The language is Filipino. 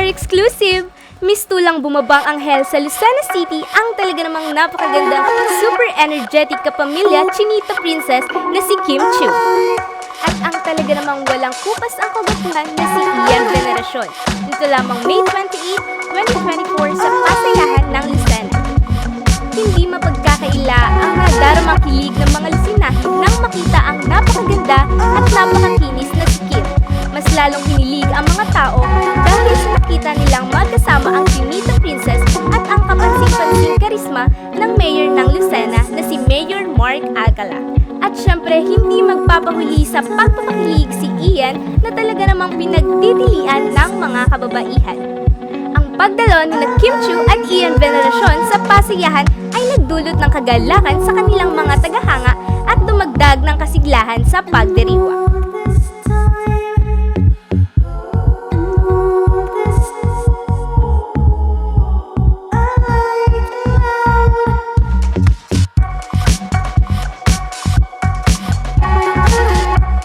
exclusive! Miss Tulang bumabang anghel sa Lucena City ang talaga namang napakagandang super energetic kapamilya Chinita Princess na si Kim Chu. At ang talaga namang walang kupas ang kagatuhan na si Ian Veneracion. Dito lamang May 28, 2024 sa Pasayahan ng Lucena. Hindi mapagkakaila ang nadaramang kilig ng mga Lucinahin nang makita ang napakaganda at napakakinis nakita nilang magkasama ang Chinita Princess at ang kapansin-pansing karisma ng mayor ng Lucena na si Mayor Mark Alcala. At syempre, hindi magpapahuli sa pagpapakilig si Ian na talaga namang pinagtitilian ng mga kababaihan. Ang pagdalo ni Kim Chu at Ian Veneracion sa pasiyahan ay nagdulot ng kagalakan sa kanilang mga tagahanga at dumagdag ng kasiglahan sa pagdiriwa.